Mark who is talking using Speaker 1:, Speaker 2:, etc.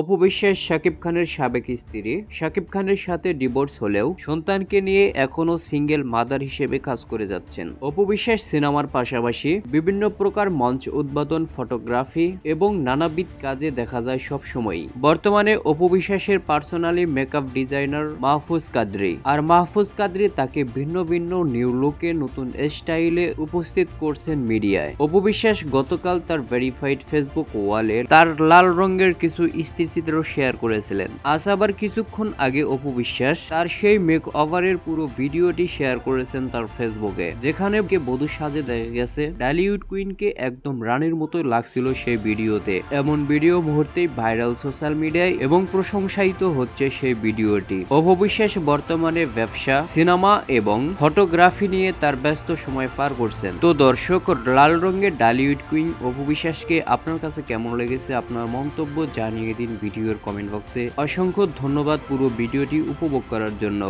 Speaker 1: অপু বিশ্বাস, শাকিব খানের সাবেক স্ত্রী। শাকিব খানের সাথে ডিভোর্স হলেও সন্তানকে নিয়ে এখনও সিঙ্গেল মাদার হিসেবে কাজ করে যাচ্ছেন। অপু বিশ্বাস সিনেমার পাশাপাশি বিভিন্ন প্রকার মঞ্চ উদ্বোধন ফটোগ্রাফি এবং নানাবিধ কাজে দেখা যায় সব সময়ই বর্তমানে অপু বিশ্বাসের personally makeup designer Mahfuz Kadri. আর মাহফুজ কাদরি তাকে ভিন্ন ভিন্ন নিউ লুকে নতুন স্টাইলে উপস্থিত করছেন মিডিয়ায়। অপু বিশ্বাস গতকাল তার ভেরিফাইড ফেসবুক ওয়ালে তার লাল রঙের কিছু স্থিরচিত্র শেয়ার করেছিলেন। আজ আবার কিছুক্ষণ আগে অপু বিশ্বাস তার সেই মেক ওভারের পুরো ভিডিওটি শেয়ার করেছেন তার ফেসবুকে যেখানে কে বধূ সাজে দেখা গেছে। ডালিউড কুইনকে একদম রানীর মতো লাগছিল সেই ভিডিওতে। এমন ভিডিও মুহূর্তেই ভাইরাল সোশ্যাল মিডিয়ায় এবং প্রশংসায়িত হচ্ছে সেই ভিডিওটি। অপু বিশ্বাস বর্তমানে ব্যবসা, সিনেমা এবং ফটোগ্রাফি নিয়ে তার ব্যস্ত সময় পার করছেন। তো দর্শক, লাল রঙের ডালিউড কুইন অপু বিশ্বাসকে আপনার কাছে কেমন লেগেছে? আপনার মন্তব্য জানিয়ে দিন ভিডিওর কমেন্ট বক্সে অসংখ্য ধন্যবাদ পুরো ভিডিওটি উপভোগ করার জন্য।